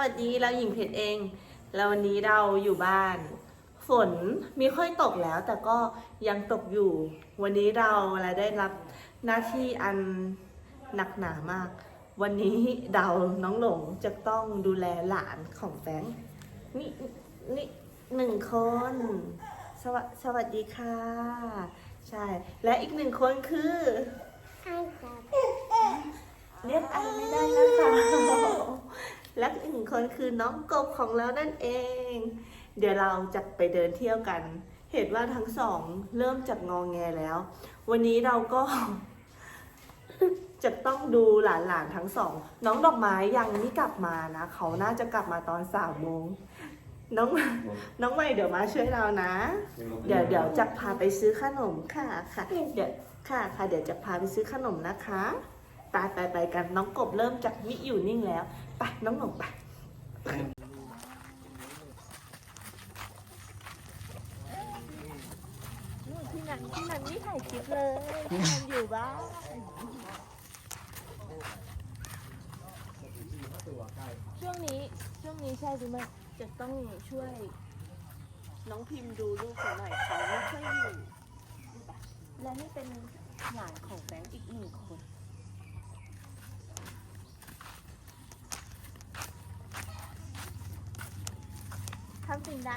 วัสดีเราหญิงเพชรเอง แล้ววันนี้เราอยู่บ้าน ฝนมีค่อยตกแล้วแต่ก็ยังตกอยู่ วันนี้เราอะไรได้รับหน้าที่อันหนักหนามาก วันนี้เราน้องหลงจะต้องดูแลหลานของแฟรงค์นี่นี่หนึ่งคนสวัสสวัสดีค่ะ ใช่ และอีกหนึ่งคนคือเรียกไอไม่ได้นะคะ และอีกหนึ่งคนคือน้องกบของเรานั่นเอง เดี๋ยวเราจะไปเดินเที่ยวกัน เห็นว่าทั้งสองเริ่มจากงองแงแล้ว วันนี้เราก็ จะต้องดูหลานๆทั้งสอง น้องดอกไม้ยังไม่กลับมานะ เขาน่าจะกลับมาตอนสามโมงน้องน้องใหม่เดี๋ยวมาช่วยเรานะ เดี๋ยวเดี๋ยวจะพาไปซื้อขนมค่ะค่ะ เดี๋ยวค่ะค่ะเดี๋ยวจะพาไปซื้อขนมนะคะ ไปไปไปกันน้องกบเริ่มจากมิอยู่นิ่งแล้ว ไปน้องหนงไปพี่นันพี่นันไม่ถ่ายคลิปเลยพี่นันอยู่บ้านช่วงนี้ช่วงนี้ใช่หรือไม่จะต้องช่วย น้องพิมพ์ดูลูกเขาหน่อยเขาไม่ค่อยอยู่และนี่เป็นหลานของแบงค์อีกหนึ่งคน ทำสิ่งใด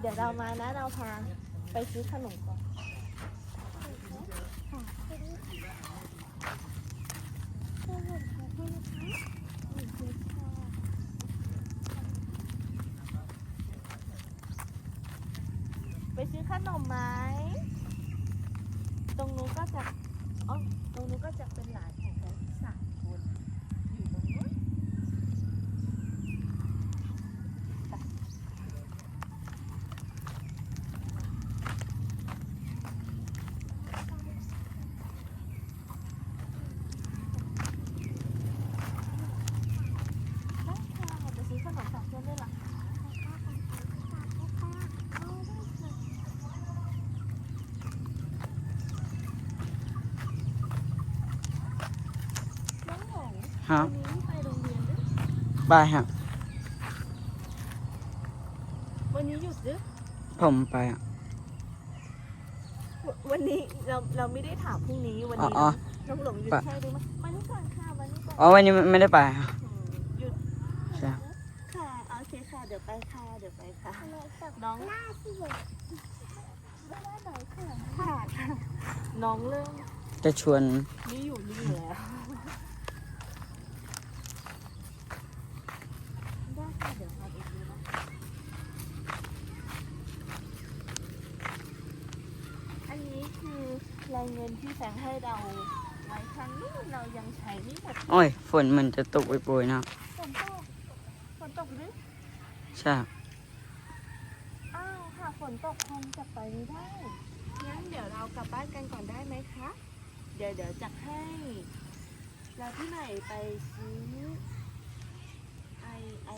เดี๋ยวเรามานะเราพาไปซื้อขนมก่อนไปซื้อขนมไหม ตรงนู้นก็จะอ๋อตรงนู้นก็จะเป็นหลานของแบงค์สามคน อยู่ตรงนู้น ได้ค่ะจะซื้อขนมฝากเพื่อนด้วยเหรอคะน้องหง ฮะวันนี้ไปโรงเรียนด้วยบายฮะวันนี้หยุดด้วยผมไปอะววันนี้เราเราไม่ได้ถามพรุ่งนี้วันอ๋อนี้อ๋อน้องหลงหยุดไปใช่หรือไม่มานี่ก่อนค่ะมานี่ก่อนอ๋อวันนี้ไม่ได้ไปฮะอืมหยุดใช่ค่ะโอเคค่ะเดี๋ยวไปค่ะเดี๋ยวไปค่ะน้องค่ะค่ะน้องเริ่มจะชวนนี่อยู่นี่แล้วได้ค่ะเดี๋ยวพาไปดูนะอันนี้คือราย เงินที่แสงให้เราไว้ครั้งนี้เรายังใช้ไม่หมดโอ้ย ฝนมันจะตกโปรยๆนะฝนตกฝนตกหรือใช่อ้าวค่ะฝนตกคงจะไปไม่ได้งั้นเดี๋ยวเรากลับบ้านกันก่อนได้ไหมคะ เดี๋ยวเดี๋ยวจะให้เราที่ไหนไปซื้อไอไอ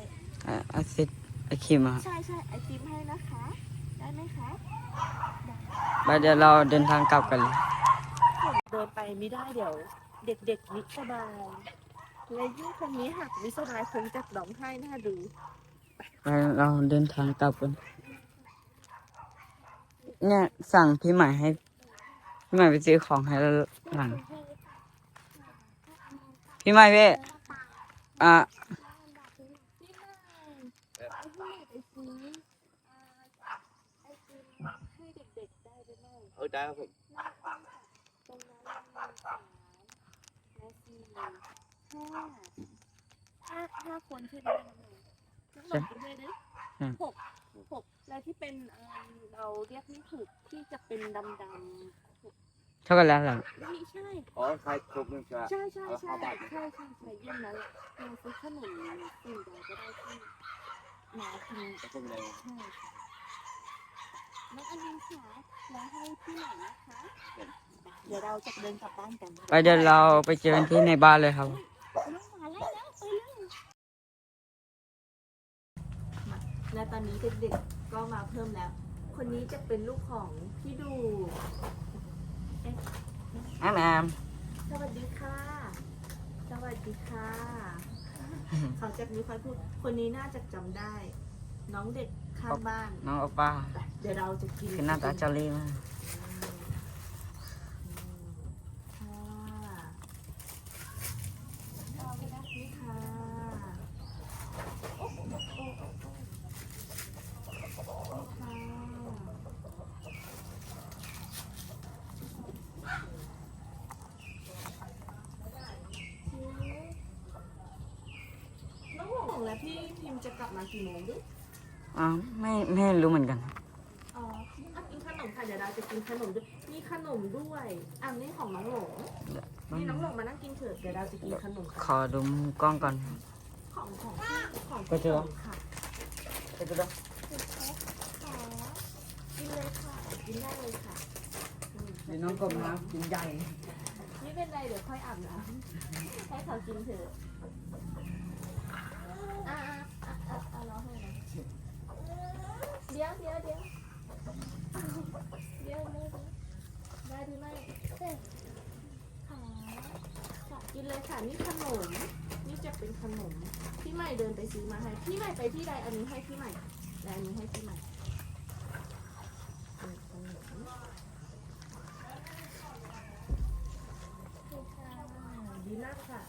อะอาซิดไอคิมอะใช่ใช่ไอติมให้นะคะ ได้ไหมคะไปเดี๋ยวเราเดินทางกลับกันเลยเดินไปไม่ได้เดี๋ยว เด็กๆมิสบายและยิ่งคนนี้หักมิสบายคงจะร้องไห้น่าดูไปเราเดินทางกลับกัน เนี่ยสั่งพี่ใหม่ให้ พี่ใหม่ไปซื้อของให้แล้วหลัง พี่ใหม่เว้อะ พี่นายเอาพี่นายไปซื้ออ่าไอติมให้เด็กๆได้หรือ ไม่เออได้ครับผมตรงนั้นมีสามและสี่ห้าห้าห้าคนใช่ไหมน้องหนูน้องหนูกินด้วยนะหกหกแล้วที่เป็นเอ่อเราเรียกไม่ถูกที่จะเป็นดำดำช็อกโกแลตเหรอๆไม่ใช่อ๋อใครครบหนึ่งใช่ไหมใช่ใช่ใช่เอาใช่เอาใช่ใช่ใช่ยิ่งนั้นเราซื้อขนมสิ่งใดก็ได้ที่หนากินจะครบเลยใช่ค่ะน้องอันนี้ค่ะ แล้วให้พี่หน่อยนะคะ เดี๋ยวเราจะเดินกลับบ้านกันไปเดี๋ยวเราไปเจอกันที่ในบ้านเลยครับ น้องหมาไล่แล้วไปเลยและตอนนี้เด็กๆก็มาเพิ่มแล้ว คนนี้จะเป็นลูกของพี่ดูแอมแอมสวัสดีค่ะ สวัสดีค่ะ เขาจะไม่ค่อยพูด คนนี้น่าจะจำได้ น้องเด็ก ข้างบ้าน น้องโอป้าเดี๋ยวเราจะกินคือหน้าตาจอรี่มากค่ะนี่ค่ะโอ้โหโอ้โหโอ้โหนี่ค่ะน้องหงแล้วพี่พิมพ์จะกลับมากี่โมงดิ อ๋อไม่ไม่รู้เหมือนกัน อ๋ออะกินขนมค่ะเดี๋ยวเราจะกินขนมด้วยมีขนมด้วย อันนี้ของน้องหลงนี่น้องหลงมานั่งกินเถอะเดี๋ยวเราจะกินขนมขค่ะอดูมุมกล้องก่อน ของของพี่ของก็เจอพี่ค่ะ ไปดูดูขอกินเลยค่ะ กินได้เลยค่ะอืมเดี๋ยวน้องกบน้ำกินใหญ่ไม่เป็นไรเดี๋ยวค่อยอาบน้ำให้เขากินเถอะอะอะอะอะอะร้องให้หน่อย เดี๋ยวเดี๋ยวเดี๋ยวเดี๋ยวเดี๋ยวเดี๋ยวได้หรือไม่เอ๊ะค่ะค่ะกินเลยค่ะนี่ขนม นี่จะเป็นขนม พี่ใหม่เดินไปซื้อมาให้ พี่ใหม่ไปที่ใดอันนี้ให้พี่ใหม่และอันนี้ให้พี่ใหม่เป็นขนมดีมากค่ะ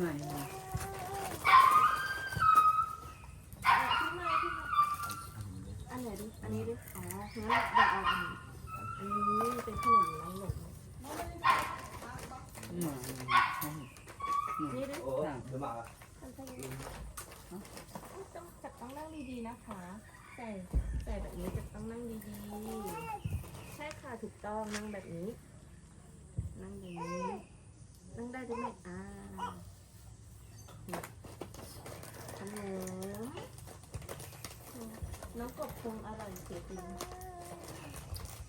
ไหน อะขึ้นมาขึ้นมาอั นไหนดิอันนี้ดิอ๋องั้นเดี๋ยวเอาอันนี้อันนี้เป็นขนมน้องหลงนี่ดิโอ้เดี๋ยวมาอะต้องจับต้องนั่งดีๆนะคะ ใส่ใส่แบบนี้จะต้องนั่งดีๆ ใช่ค่ะถูกต้องนั่งแบบนี้ นั่งอย่างนี้ นั่งได้ด้วยไหมอ่าขนม น้องกบคงอร่อยเสียจริง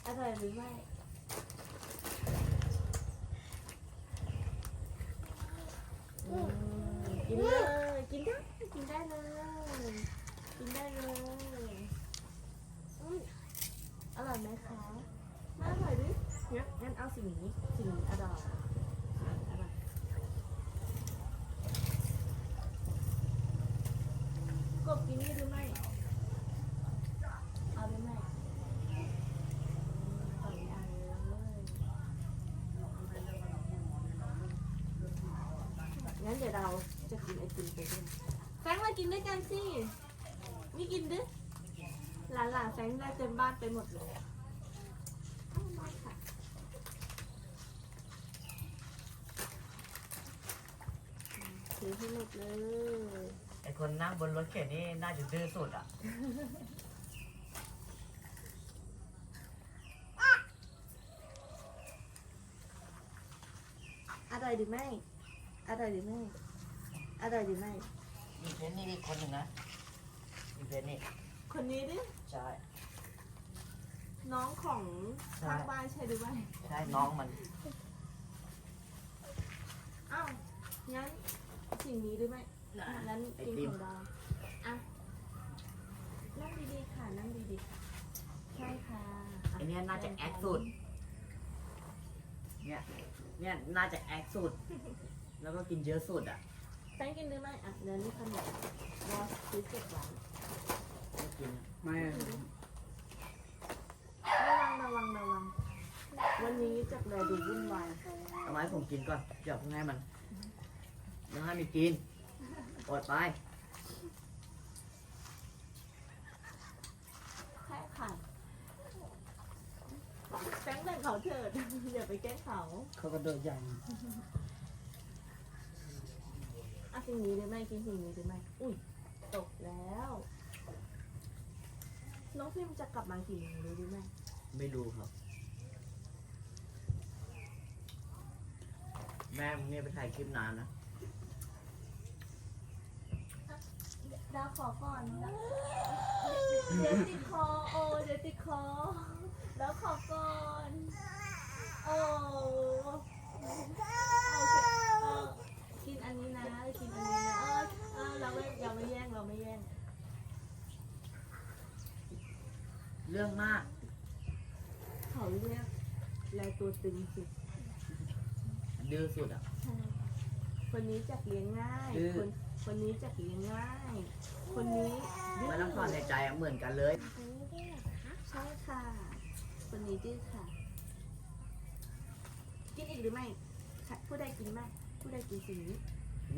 อร่อยหรือไม่อืมกินเลย กินได้ กินได้เลย กินได้เลยอืมอร่อยไหมคะน่าอร่อยดิงั้นงั้นเอาสิ่งนี้ สิ่งนี้อร่อยสิ่งนี้อร่อยกบกินนี่หรือไม่ เอาหรือไม่สองอย่างเลยงั้นเดี๋ยวเราจะ กินไอติมไปด้วยแฟรงค์มากินด้วยกันสิไม่กินดิหลานๆแฟรงค์ได้เต็มบ้านไปหมดเลยเอามาค่ะถือให้หมดเลยไอคนนั่งบนรถเข็นนี่น่าจะดื้อสุดอะ อร่อยหรือไม่อร่อยหรือไม่ อร่อยหรือไม่มีเพนนี่อีกคนหนึ่งนะมีเพนนี่คนนี้ดิใช่น้องของใช่ข้างบ้านใช่หรือไม่ใช่น้องมันอ้าวงั้นสิ่งนี้หรือไม่งั้นไอกินติมของเราอะนั่งดีๆค่ะนั่งดีๆค่ะใช่ค่ะะไอเนี้ยน่าจะแอคสุดเนี่ยเนี่ยน่าจะแอคสุด แล้วก็กินเยอะสุดอะแป้ งกินหรือไม่อะเดี๋ยวนี้ขนมรอซื้อเก็บไว้ไม่กินอะไม่ระวังระวังระวัง วันนี้จะแลดูวุ่นวายเอาไว้ผมกินก่อนอย่าเพิ่งให้มันยังให้มันกินอดไปใช่ค่ะแป้งแบ่งเขาเถิดอย่าไปแกล้งเขาเขาก็โดดใหญ่ อะสิ่งนี้หรือไม่กินสิ่งนี้หรือไม่ อุ้ยตกแล้ว น้องพิมจะกลับมากี่โมงรู้หรือไม่ไม่รู้ครับ แม่มึงเนี่ยไปถ่ายคลิปนานนะดาวขอก่อนนะเดี๋ยวติดคอโอ้เดี๋ยวติดคอแล้วขอก่อนโอ้โอเคเออกินอันนี้นะกินอันนี้นะเออเออเราไม่เราไม่แย่งเราไม่แย่ง เรื่องมาก เขาเรียกแลตัวตึงสุดดื้อสุดอะใช่คนนี้จับเลี้ยงง่าย ดื้อ คนคนนี้จะเลี้ยงง่าย คนนี้ดื้ไม่ต้องถอนในใจอะเหมือนกันเลยใช่ค่ะ คนนี้ดื้อค่ะ กินอีกหรือไม่ค่ะผู้ใดกินไหมผู้ใดกินสิ่งนี้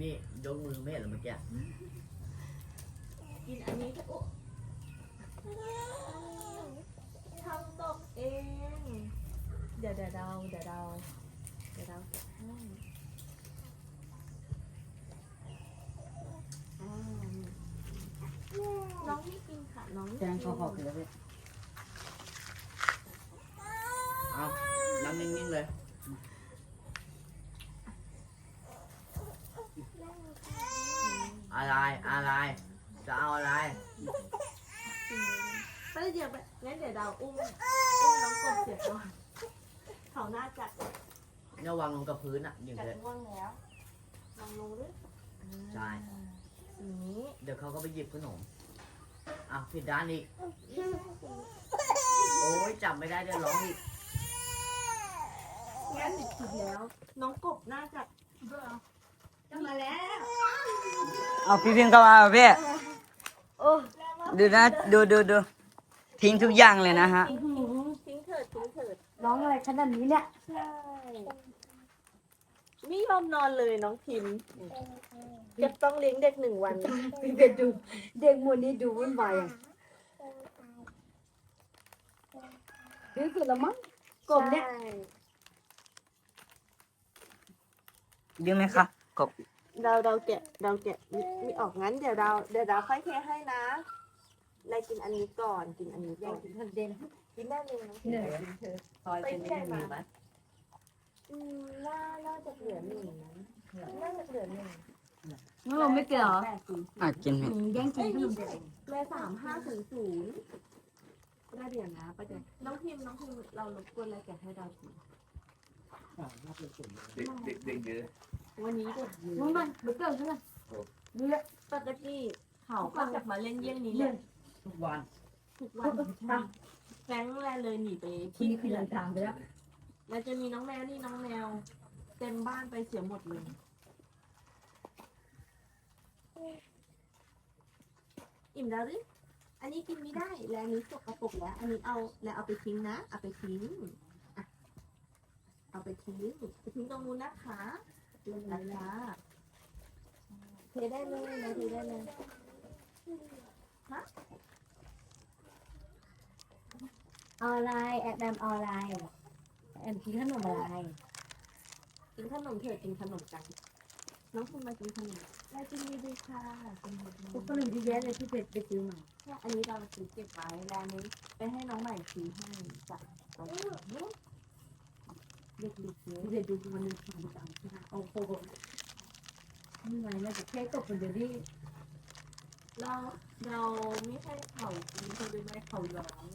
นี่ยกมือไม่เห็นเหรอเมื่อกี้ กินอันนี้ก็โอ้ เก็บให้อ่าน้องไม่กินค่ะน้องไม่แจ้งกินเขาขอบเลยพี่เอานั่งนิ่งๆเลย อะไรอะไร จะเอาอะไรไปเดี๋ยวไปงั้นเดี๋ยวเราอุ้มอุ้มน้องกบ เสียก่อนเขาน่าจัดเนี่ยวางลงกับพื้นอะอย่างจัดเงี้ยง่วงแล้วลองลงด้วยใช่นี้เดี๋ยวเขาก็ไปหยิบขนมอะผิดด้านอีก โอ้ยจับไม่ได้เดี๋ยวร้องอีกงั้นผิดผิดแล้ว น้องกบน่าจะจะมาแล้วเอาพี่พิมพ์เข้ามาเอาพี่โอ้ดูนะดูดูดูทิ้งทุกอย่างเลยนะฮะทิ้งทิ้งเถิดทิ้งเถิด ร้องอะไรขนาดนี้เนี่ย ใช่ไม่ยอมนอนเลยน้องพิมพ์จะต้องเลี้ยงเด็กหนึ่งวันพี่เป็ดดูเด็กหมดนี้ดูวุ่นวายอะดื้อสุดแล้วมั้งกบเนี่ยใช่ดื้อไหมคะกบเราเราแกะเราแกะไม่ไม่ออกงั้นเดี๋ยวเราเดี๋ยวเราค่อยเทให้นะนายกินอันนี้ก่อนกินอันนี้ก่อนเด่น กินได้เลยน้องพิมเหนื่อยพ์ซอยเป็นไม่มีปะอืมน่าน่าจะเหลือหนึ่งนะน่าจะเหลือหนึ่งงั้นเราไม่เกลือเหรอแปดศูนย์อะกินไหมหนูแย่งกินขนมเด็กแม่สามห้าศูนย์ศูนย์ได้เดี๋ยวนะประเดี๋ยวน้องพิมพ์น้องพิมพ์เรารบกวนอะไรแกะให้เราทีเด็กเด็กเด็กเยอะวันนี้เด็กเยน้องมัอะนเบเกอร์ใช่ไหมเลือดปกติเขาก็จะมาเล่นเยี่ยงนี้เลเลือยดทุกวันทุกวันใช่ แฟรงค์แลเลยหนีไปทีที่คือเขื่อเดินนทางไปแล้วแล้วจะมีน้องแมวนี่น้องแมว เต็มบ้านไปเสียหมดเลยอิ่มแล้วหรืออันนี้กินไม่ได้แล้วอันนี้สกปรกแล้ว อันนี้เอาแล้วเอาไปทิ้งนะเอาไปทิ้งอะเอาไปทิ้งไปทิ้งตรงนู้นนะคะนะคะเทได้เลยนะเทได้เลยเอาอะไรแอบแอมเอาอะไรแอมกินขนมอะไรกินขนมเถอะกินขนมกัน น้องคุณมากินขนมได้กินดีดีค่ะกินดีดีพวกขนมที่แย่เลยที่เป็ดไปซื้อมาเนี่ยอันนี้เราซื้อเก็บไว้แล้วอันนี้ไปให้น้องใหม่ซื้อให้จากตรงนู้นเด็กๆเยอะที่เป็ดดูมันทำจังโอ้โหนี่ไงน่าจะแค่ตกคนเดียวที่เราเราไม่ให้เขากินเขาด้วยไม่เขาร้อง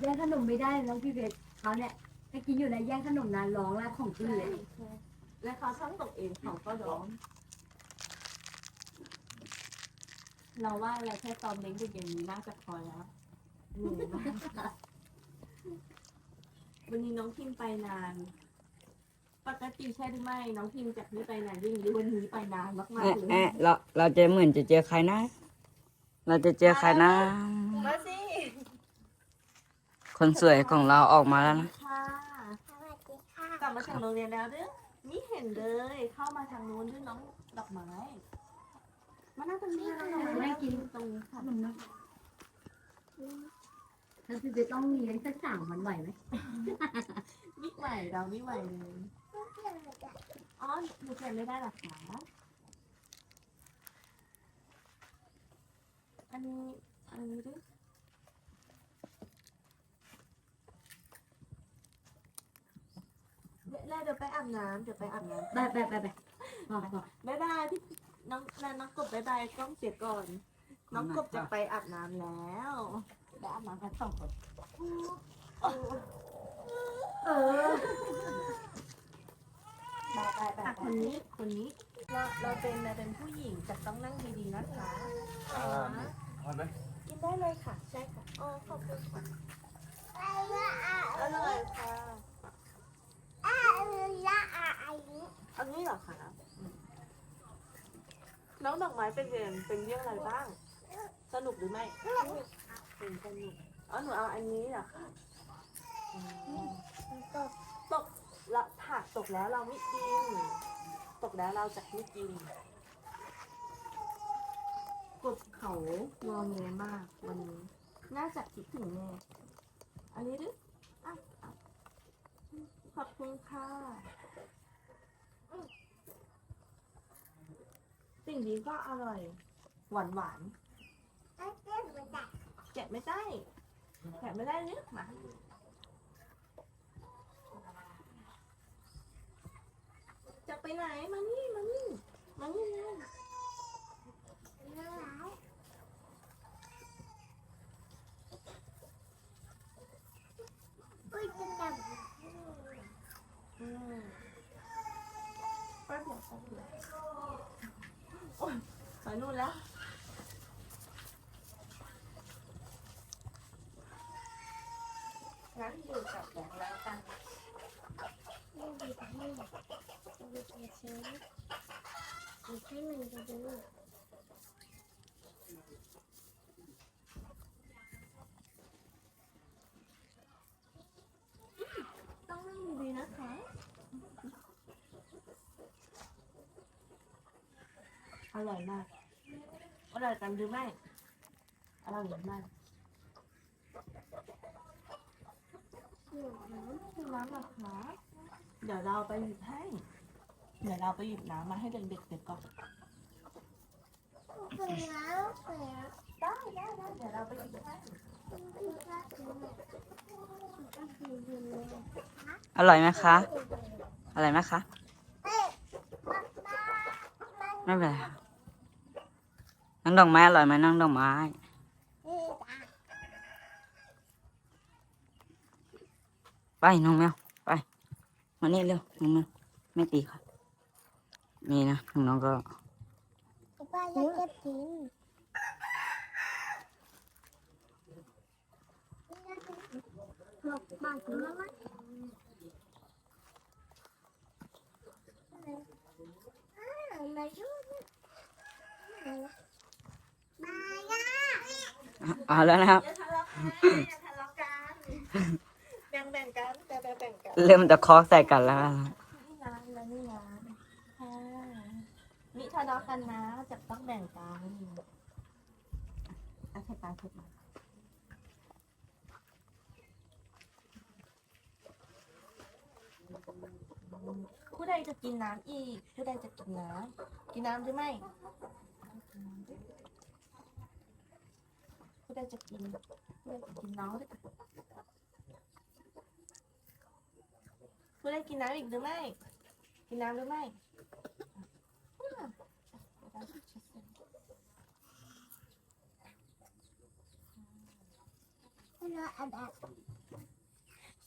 แย่งขนมไม่ได้น้องพี่เป็ดเขาเนี่ยถ้ากินอยู่ในแย่งขนมนานร้องแล้วของขึ้นเลยและเขาชอบตกเองเขาก็ร้อง เราว่าอะไรแค่ตอนเลี้ยงเด็กอย่างนี้น่าจะพอแล้วเหนื่อยมากค่ะวันนี้น้องพิมไปนาน ปกติใช่หรือไม่น้องพิมจากนี้ไปนานยิ่งหรือวันนี้ไปนานมากแอะๆเลยแอะเราเราจะเหมือนจะเจอใครนะ เราจะเจอใครนะ มาสิ คนสวยของเราออกมาแล้วนะ ค่ะกลับมาจากโรงเรียนแล้วเด้อนี่เห็นเลยเข้ามาทางนู้นด้วยน้องดอกไม้มานั่งตรงนี้ค่ะไม่กินตรงนี้ค่ะขนมนะถ้าพี่เป็ดต้องเลี้ยงสักสามวันไหวไหมไม่ไหวเราไม่ไหวเลยอ๋อหนูแกะไม่ได้หรอคะอันนี้อันนี้ด้วย แล้วเดี๋ยวไปอาบน้ำเดี๋ยวไปอาบน้ำไปไปไปไปพอพอบ๊ายบายพี่น้องน้น้องกบบ๊ายบายกล้องเสียก่อน น้องกบจะไปอาบน้ำแล้วไปอาบน้ำกันสองคนเออไปไปไปคนนี้คนนี้ เราเราเป็นเราเป็นผู้หญิงแต่ต้องนั่งดีๆนะคะอ่าเอาไหมกินได้เลยค่ะ ใช่ค่ะอ๋อขอบคุณค่ะอร่อยค่ะ อันนี้เหรอคะน้องดอกไม้เป็นเรียนเป็นเรื่องอะไรบ้าง สนุกหรือไม่เป็นสนุกอ๋อหนูเอาอันนี้เหรอคะอืมตกละผักตกแล้วเราไม่กิน ตกแล้วเราจะไม่กินกบเขางอแงมากวันนี้ น่าจะคิดถึงแม่อันนี้ดิขอบคุณค่ะ สิ่งนี้ก็อร่อย หวานหวานๆแกะไม่ได้แกะไม่ได้เนี่ยมาจะไปไหนมานี่มานี่มานี่เลยอืมไปเดี๋ยวไปเดี๋ยวโอ้ยไป นู่นแล้วงั้นอยู่กับแบงค์แล้วกันต้องนั่งดีๆนะคะอร่อยมาก อร่อยกันหรือไม่อร่อยมากน้ำเหรอคะเดี๋ยวเราไปหยิบให้ เดี๋ยวเราไปหยิบน้ำมาให้เด็กๆเด็กก่อนได้ได้ได้เดี๋ยวเราไปหยิบให้อร่อยไหมคะ อร่อยไหมคะ ไม่เป็นไรค่ะ น้องดอกไม้อร่อยไหมน้องดอกไม้ไปน้องแมวไปมานี่เร็วน้องแมวไม่ตีค่ะนี่นะน้องก็ป้าอยากจะกินหลบบ้านคุณแล้วมั้ยมายุ่งมาย่า เอาแล้วนะครับ อย่าทะเลาะกันอย่าทะเลาะกันแบ่งแบ่งๆกันแบ่งแบ่งๆกันเริ่มตะคอกใส่กันแล้วนะนี่นะแล้วนี่นะค่ะมิทะเลาะกันนะจะต้องแบ่งกันอะเทปาเทปาผู้ใดจะกินน้ำอีก ผู้ใดจะกินน้ำกินน้ำหรือไม่ ผู้ใดจะกินผู้ใดจะกินน้ำด้วยผู้ใดกินน้ำอีกหรือไม่ กินน้ำหรือไม่เราอัดอัด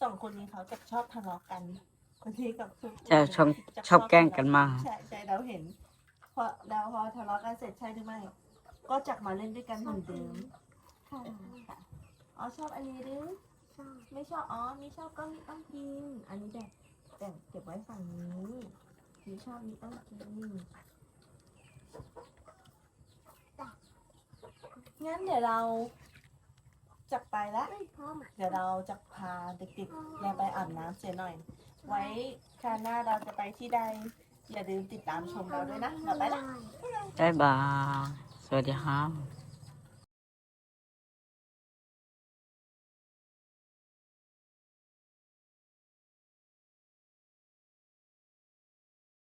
สองคนนี้เขาจะชอบทะเลาะกัน คนที่กับคุณจะชอบชอบแกล้งกันมากใช่ใช่เราเห็นพอเราพอทะเลาะกันเสร็จใช่หรือไม่ ก็จะมาเล่นด้วยกันเหมือนเดิม ค่ะอ๋อชอบอันนี้หรือไม่ชอบอ๋อไม่ชอบก็ไม่ต้องกิน อันนี้แบ่งแบ่งเก็บไว้ฝั่งนี้มีชอบมีต้องกินงั้นเดี๋ยวเราจะไปละไม่พร้อมอะเดี๋ยวเราจะพาเด็กๆเราไปอาบน้ำเสียหน่อย ไว้คราวหน้าเราจะไปที่ใด อย่าลืมติดตามชมเราด้วยนะเราไปละบ๊ายบายสวัสดีครับ